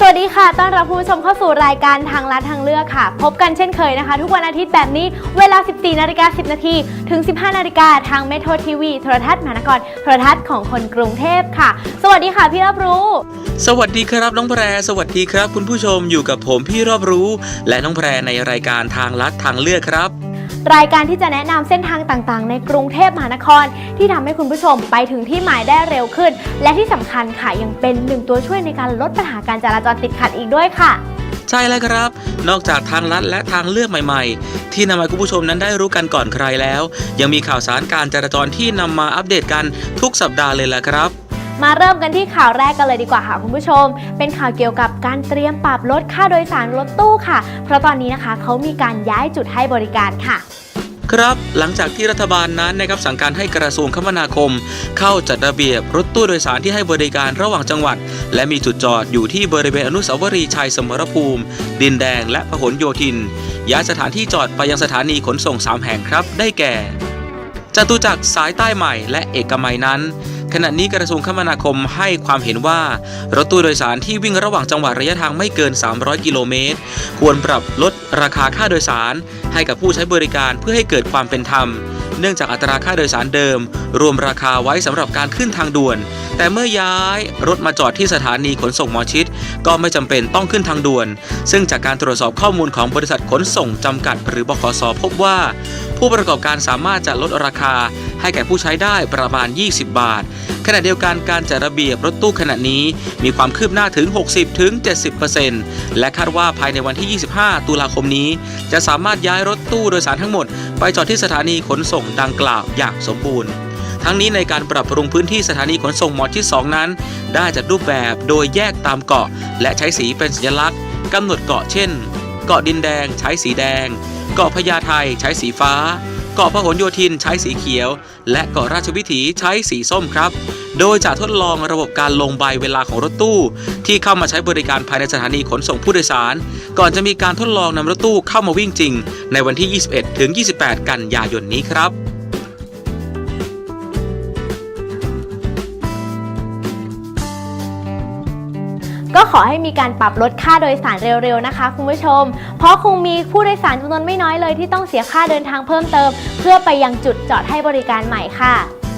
สวัสดีค่ะ ต้อนรับผู้ชมเข้าสู่รายการทางลัดทางเลือกค่ะ พบกันเช่นเคยนะคะ ทุกวันอาทิตย์แบบนี้เวลา 14นาฬิกา10 นาที ถึง 15 นาฬิกาทางเมโทรทีวีโทรทัศน์มหานครโทรทัศน์ของคนกรุงเทพค่ะ สวัสดีค่ะพี่รับรู้ สวัสดีครับน้องแพร สวัสดีครับ คุณผู้ชมอยู่กับผมพี่รอบรู้ และน้องแพรในรายการทางลัดทางเลือกครับ รายการที่จะแนะนำเส้นทางต่างๆ ในกรุงเทพมหานคร ที่ทำให้คุณผู้ชมไปถึงที่หมายได้เร็วขึ้น และที่สำคัญค่ะยังเป็นหนึ่งตัวช่วยในการลดปัญหาการจราจรติดขัดอีกด้วยค่ะใช่แล้วครับ นอกจากทางลัดและทางเลือกใหม่ๆ ที่นำมาคุณผู้ชมนั้นได้รู้กันก่อนใครแล้ว ยังมีข่าวสารการจราจรที่นำมาอัปเดตกันทุกสัปดาห์เลยล่ะครับ มาเริ่มกันที่ข่าวแรกกันเลยดีกว่าค่ะคุณผู้ชม เป็นข่าวเกี่ยวกับการเตรียมปรับลดค่าโดยสารรถตู้ค่ะ เพราะตอนนี้นะคะเขามีการย้ายจุดให้บริการค่ะครับหลังจากที่รัฐบาลนั้นนะครับสั่งการให้กระทรวงคมนาคม เข้าจัดระเบียบรถตู้โดยสารที่ให้บริการระหว่างจังหวัด และมีจุดจอดอยู่ที่บริเวณอนุสาวรีย์ชัยสมรภูมิ ดินแดงและพหลโยธินย้ายสถานที่จอดไปยังสถานีขนส่ง 3 แห่งครับได้แก่จตุจักรสายใต้ใหม่และเอกมัยนั้น ขณะนี้กระทรวงคมนาคมให้ความเห็นว่า รถตู้โดยสารที่วิ่งระหว่างจังหวัดระยะทางไม่เกิน 300 กิโลเมตร ควรปรับลดราคาค่าโดยสาร ให้กับผู้ใช้บริการเพื่อให้เกิดความเป็นธรรม เนื่องจากอัตราค่าโดยสารเดิม รวมราคาไว้สำหรับการขึ้นทางด่วน แต่เมื่อย้ายรถมาจอดที่สถานีขนส่งหมอชิด ก็ไม่จำเป็นต้องขึ้นทางด่วน ซึ่งจากการตรวจสอบข้อมูลของบริษัทขนส่งจำกัด หรือบขสพบว่า ผู้ประกอบการสามารถจะลดราคาให้แก่ผู้ใช้ได้ประมาณ 20 บาท ขณะเดียวกันการจัดระเบียบรถตู้ขณะนี้ มีความคืบหน้าถึง 60ถึง70%และคาดว่าภายในวันที่ 25 ตุลาคมนี้ จะสามารถย้ายรถตู้โดยสารทั้งหมด ไปจอดที่สถานีขนส่งดังกล่าวอย่างสมบูรณ์ทั้งนี้ในการปรับปรุงพื้นที่สถานีขนส่งหมอที่ 2 นั้น ได้จัดรูปแบบโดยแยกตามเกาะ และใช้สีเป็นสัญลักษณ์กำหนดเกาะเช่น เกาะดินแดงใช้สีแดง เกาะพญาไทใช้สีฟ้า เกาะพหลโยธินใช้สีเขียว และเกาะราชวิถีใช้สีส้มครับ โดยจะทดลองระบบการลงใบเวลาของรถตู้ ที่เข้ามาใช้บริการภายในสถานีขนส่งผู้โดยสาร ก่อนจะมีการทดลองนำรถตู้เข้ามาวิ่งจริง ในวันที่ 21 ถึง 28 กันยายนนี้ครับ ก็ขอให้มีการปรับลดค่าโดยสารเร็วๆนะคะ คุณผู้ชม เพราะคงมีผู้โดยสารจำนวนไม่น้อยเลยที่ต้องเสียค่าเดินทางเพิ่มเติม เพื่อไปยังจุดจอดให้บริการใหม่ค่ะ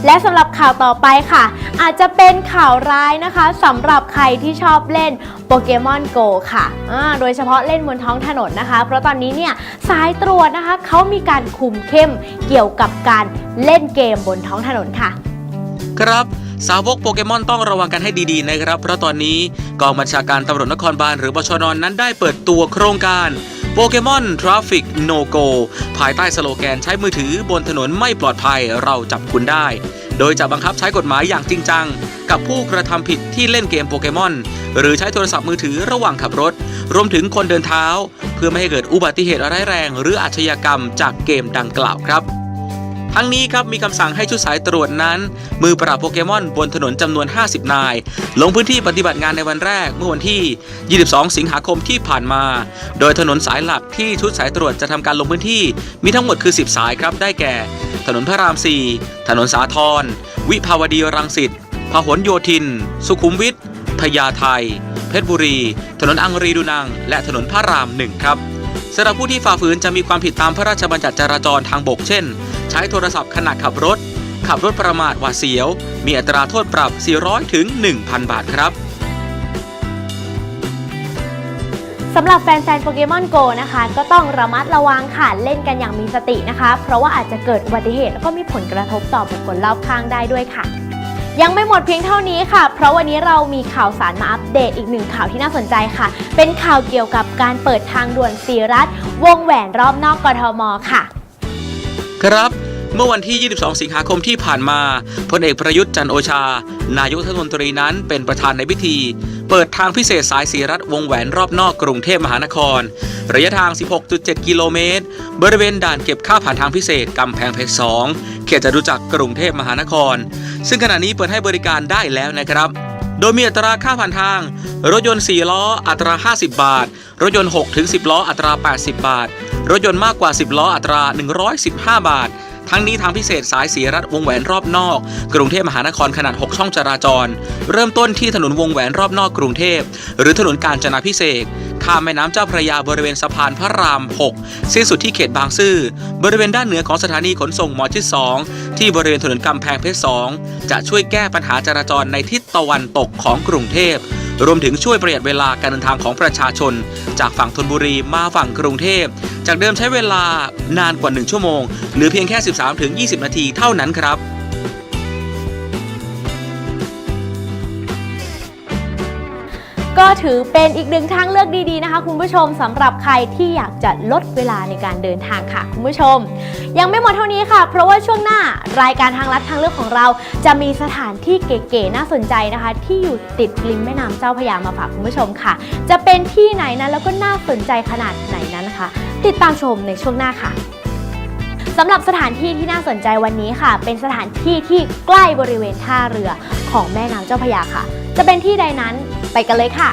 และสำหรับข่าวต่อไปค่ะ อาจจะเป็นข่าวร้ายนะคะสำหรับใครที่ชอบเล่นโปเกมอนโกค่ะอ่าโดยเฉพาะเล่นบนท้องถนนนะคะ เพราะตอนนี้เนี่ยสายตรวจนะคะเขามีการคุมเข้มเกี่ยวกับการเล่นเกมบนท้องถนนค่ะ ครับ สาวกโปเกมอนต้องระวังกันให้ดีๆนะครับ เพราะตอนนี้กองบัญชาการตำรวจนครบาลหรือบชนนั้นได้เปิดตัวโครงการโปเกมอนทราฟิกโนโกภายใต้สโลแกนใช้มือถือบนถนนไม่ปลอดภัยเราจับคุณได้ โดยจะบังคับใช้กฎหมายอย่างจริงจัง กับผู้กระทำผิดที่เล่นเกมโปเกมอน หรือใช้โทรศัพท์มือถือระหว่างขับรถ รวมถึงคนเดินเท้า เพื่อไม่ให้เกิดอุบัติเหตุร้ายแรง หรืออาชญากรรมจากเกมดังกล่าวครับ ทั้งนี้ครับมีคำสั่งให้ชุดสายตรวจนั้น มือปราบโปเกมอนบนถนนจำนวน 50 นาย ลงพื้นที่ปฏิบัติงานในวันแรกเมื่อวันที่ 22 สิงหาคมที่ผ่านมา โดยถนนสายหลักที่ชุดสายตรวจจะทำการลงพื้นที่มีทั้งหมดคือ 10 สายครับได้แก่ ถนนพระราม 4 ถนนสาทรวิภาวดีรังสิตพหลโยธิน สุขุมวิทพญาไทเพชรบุรี ถนนอังรีดูนัง และถนนพระรามหนึ่งครับสำหรับผู้ที่ฝ่าฝืนจะมีความผิดตามพระราชบัญญัติจราจรทางบกเช่น ช้โทรศัพท์ขณะขับรถ ขับรถประมาทหวาดเสียว มีอัตราโทษปรับ 400 ถึง 1,000 บาทครับสำหรับแฟนๆโปเกมอนโกนะคะ ก็ต้องระมัดระวังค่ะ เล่นกันอย่างมีสตินะคะ เพราะว่าอาจจะเกิดอุบัติเหตุแล้วก็มีผลกระทบต่อบุคคลรอบข้างได้ด้วยค่ะ ยังไม่หมดเพียงเท่านี้ค่ะ เพราะวันนี้เรามีข่าวสารมาอัปเดตอีกหนึ่งข่าวที่น่าสนใจค่ะ เป็นข่าวเกี่ยวกับการเปิดทางด่วนสีรัฐ วงแหวนรอบนอกกทมค่ะ ครับ เมื่อวันที่ 22 สิงหาคมที่ผ่านมาพลเอกประยุทธ์จันโอชา นายกรัฐมนตรีนั้นเป็นประธานในพิธี เปิดทางพิเศษสายสีรัฐวงแหวนรอบนอกกรุงเทพมหานคร ระยะทาง 16.7 กิโลเมตร บริเวณด่านเก็บค่าผ่านทางพิเศษกำแพงเพชร 2 เขตจตุจักรกรุงเทพมหานคร ซึ่งขณะนี้เปิดให้บริการได้แล้วนะครับโดยมีอัตราค่าผ่านทาง รถยนต์ 4 ล้อ อัตรา 50 บาท รถยนต์6ถึง10 ล้อ อัตรา 80 บาท รถยนต์มากกว่า 10 ล้อ อัตรา 115 บาท ทั้งนี้ทางพิเศษสายสีรัฐวงแหวนรอบนอก กรุงเทพมหานครขนาด 6 ช่องจราจร เริ่มต้นที่ถนนวงแหวนรอบนอกกรุงเทพ หรือถนนกาญจนาพิเศษข้ามแม่น้ำเจ้าพระยาบริเวณสะพานพระราม 6 สิ้นสุดที่เขตบางซื่อ บริเวณด้านเหนือของสถานีขนส่งหมอชิด2ที่บริเวณถนนกำแพงเพชร 2 จะช่วยแก้ปัญหาจราจรในทิศตะวันตกของกรุงเทพ รวมถึงช่วยประหยัดเวลาการเดินทางของประชาชน จากฝั่งธนบุรีมาฝั่งกรุงเทพ จากเดิมใช้เวลานานกว่า 1 ชั่วโมง เหลือเพียงแค่ 13-20 นาทีเท่านั้นครับ ก็ถือเป็นอีกหนึ่งทางเลือกดีๆนะคะ คุณผู้ชมสำหรับใครที่อยากจะลดเวลาในการเดินทางค่ะ คุณผู้ชม ยังไม่หมดเท่านี้ค่ะ เพราะว่าช่วงหน้ารายการทางลัดทางเลือกของเรา จะมีสถานที่เก๋ๆน่าสนใจนะคะ ที่อยู่ติดริมแม่น้ำเจ้าพระยามาฝากคุณผู้ชมค่ะ จะเป็นที่ไหนนั้นแล้วก็น่าสนใจขนาดไหนนั้นนะคะ ติดตามชมในช่วงหน้าค่ะ สำหรับสถานที่ที่น่าสนใจวันนี้ค่ะ เป็นสถานที่ที่ใกล้บริเวณท่าเรือของแม่น้ำเจ้าพระยาค่ะ จะเป็นที่ใดนั้นไปกันเลยค่ะ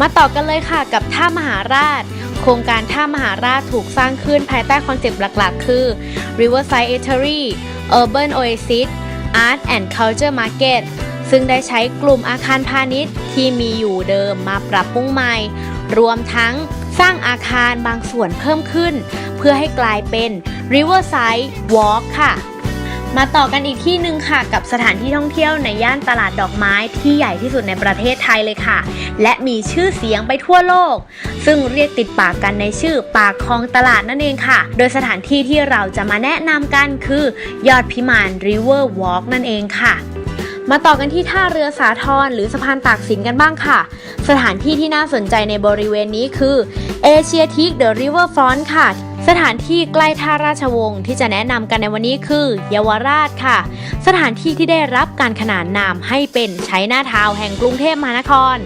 มาต่อกันเลยค่ะกับท่ามหาราช โครงการท่ามหาราชถูกสร้างขึ้นภายใต้คอนเซปต์หลักๆ คือ Riverside Eatery Urban Oasis Art and Culture Market ซึ่งได้ใช้กลุ่มอาคารพาณิชย์ที่มีอยู่เดิมมาปรับปรุงใหม่ รวมทั้งสร้างอาคารบางส่วนเพิ่มขึ้น เพื่อให้กลายเป็น Riverside Walk ค่ะ มาต่อกันอีกที่หนึ่งค่ะ กับสถานที่ท่องเที่ยวในย่านตลาดดอกไม้ที่ใหญ่ที่สุดในประเทศไทยเลยค่ะ และมีชื่อเสียงไปทั่วโลก ซึ่งเรียกติดปากกันในชื่อปากคลองตลาดนั่นเองค่ะ โดยสถานที่ที่เราจะมาแนะนำกันคือยอดพิมาน River Walk นั่นเองค่ะมาต่อกันที่ท่าเรือสาทรหรือสะพานตากสินกันบ้างค่ะ สถานที่ที่น่าสนใจในบริเวณนี้คือ Asiatic The Riverfront ค่ะ สถานที่ใกล้ท่าราชวงศ์ที่จะแนะนำกันในวันนี้คือ เยาวราชค่ะ สถานที่ที่ได้รับการขนานนามให้เป็นใช้หน้าทาวแห่งกรุงเทพมหานคร